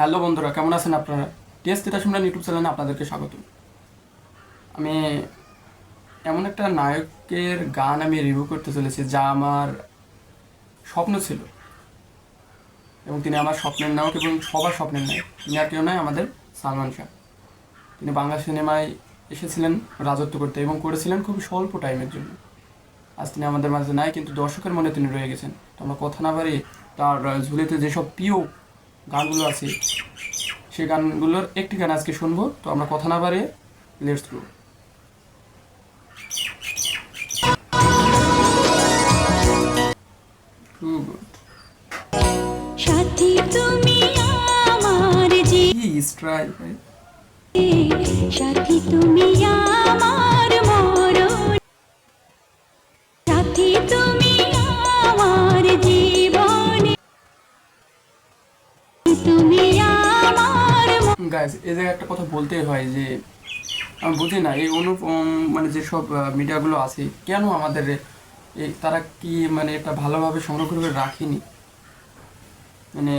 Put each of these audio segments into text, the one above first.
Hello বন্ধুরা, কেমন আছেন আপনারা? টেস্ট এটা শুনলেন ইউটিউব চ্যানেলে আপনাদেরকে স্বাগত আমি এমন একটা নায়কের গান আমি রিভিউ করতে চলেছি যা আমার স্বপ্ন ছিল। এবং তিনি আমার স্বপ্নের নায়ক এবং সবার স্বপ্নের নায়ক। তিনি আর কেউ নয়, আমাদের সালমান শাহ। তিনি বাংলা সিনেমায় এসেছিলেন রাজত্ব করতে এবং করেছিলেন খুব স্বল্প টাইমের জন্য। আজ তিনি আমাদের মাঝে নাই, কিন্তু দর্শকের মনে তিনি রয়ে গেছেন। তো আমরা কথা না বাড়িয়ে তার ঝুলিতে যেসব প্রিয় গানগুলো আছে সেই গানগুলোর একটি গান আজকে শুনব তো আমরা কথা না বাড়িয়ে লেটস গো। খুব সাথী তুমি আমার যে কি স্ট্রাইল ভাই সাথী তুমি আমার গাইজ এই জায়গায় একটা কথা বলতেই হয় যে, আমি বুঝি না, এই অনুপম মানে যেসব মিডিয়াগুলো আছে, কেন আমাদের তারা কি মানে এটা ভালোভাবে সংরক্ষণ করে রাখেনি? মানে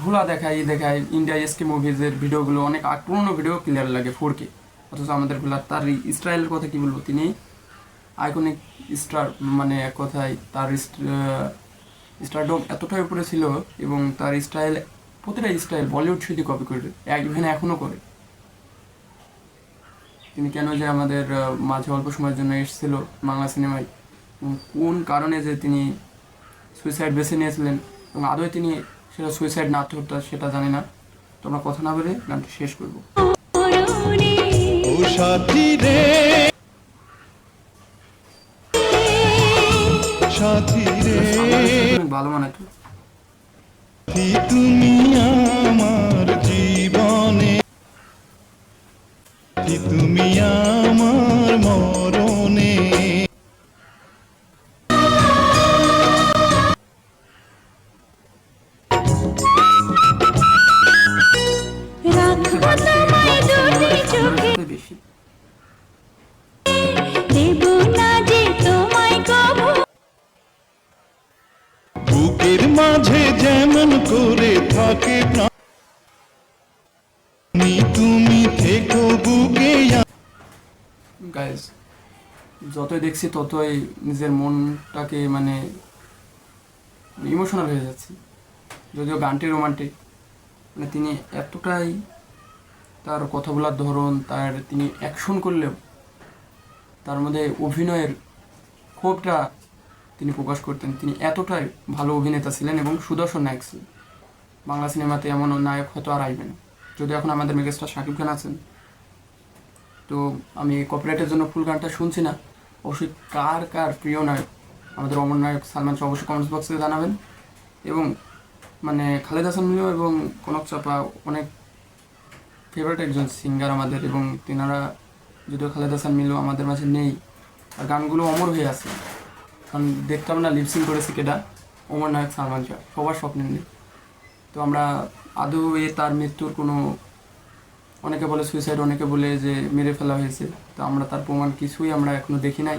ঘোলা দেখায়, ই দেখায় ইন্ডিয়া এসকে মুভিজের ভিডিওগুলো, অনেক পুরনো ভিডিও ক্লিয়ার লাগে ফোর কে অথচ আমাদেরগুলা তার স্টাইলের কথা কি বলব? তিনি আইকনিক স্টার মানে কথায় তার স্টারডম এতটাই উপরে ছিল এবং তার স্টাইল প্রতিটা স্টাইল বলিউড শুধু কপি করে ইভেন এখনও করে। তিনি কেন যে আমাদের মাঝে অল্প সময়ের জন্য এসেছিল বাংলা সিনেমায় এবং কোন কারণে যে তিনি সুইসাইড বেছে নিয়েছিলেন এবং আদৌ তিনি সেটা সুইসাইড না করতে সেটা জানি না। তোমরা কথা না বলে গানটি শেষ করব। ভালো মানাতো সাথী তুমি আমার জীবনে। তুমি আমার মরণে। যে বুকের মাঝে যেমন করে থাকে প্রাণ। তুমি থেকো বুকে গাইজ যতই দেখছি ততই নিজের মনটাকে মানে ইমোশনাল হয়ে যাচ্ছে। যদিও গানটি রোমান্টিক মানে তিনি এতটাই তার কথা বলার ধরন, তার তিনি অ্যাকশন করলেও তার মধ্যে অভিনয়ের ক্ষোভটা তিনি প্রকাশ করতেন। তিনি এতটাই ভালো অভিনেতা ছিলেন এবং সুদর্শন নায়ক ছিলেন। বাংলা সিনেমাতে এমন নায়ক হয়তো আর আইবে না। যদি এখন আমাদের মেগাস্টার শাকিব খান আছেন, তো আমি কপিরাইটের জন্য ফুল গানটা শুনছি না। অবশ্যই কার কার প্রিয় নায়ক, আমাদের অমর নায়ক সালমান শাহ অবশ্যই কমেন্টস বক্সে জানাবেন। এবং মানে খালেদ হাসান মিও এবং কনক চাপা অনেক ফেভারিট একজন সিঙ্গার আমাদের এবং তেনারা যদিও খালেদ হাসান মিলো আমাদের মাঝে নেই, আর গানগুলো অমর হয়ে আছে। কারণ দেখতাম না লিপসিং করেছে কেটা অমর নায়ক সালমান শাহ। সবার স্বপ্নের নেই। তো আমরা আদৌ এ তার মৃত্যুর কোনো, অনেকে বলে সুইসাইড অনেকে বলে যে মেরে ফেলা হয়েছে। তো আমরা তার প্রমাণ কিছুই আমরা এখনও দেখি নাই।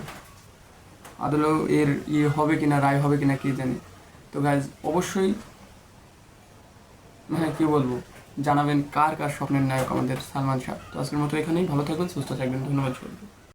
আদৌ এর ইয়ে হবে কিনা, রায় হবে কিনা কে জানে। তো গাইজ অবশ্যই হ্যাঁ কি বলব, জানাবেন কার কার স্বপ্নের নায়ক আমাদের সালমান শাহ। তো আজকের মতো এখানেই, ভালো থাকবেন, সুস্থ থাকবেন, ধন্যবাদ সবাইকে।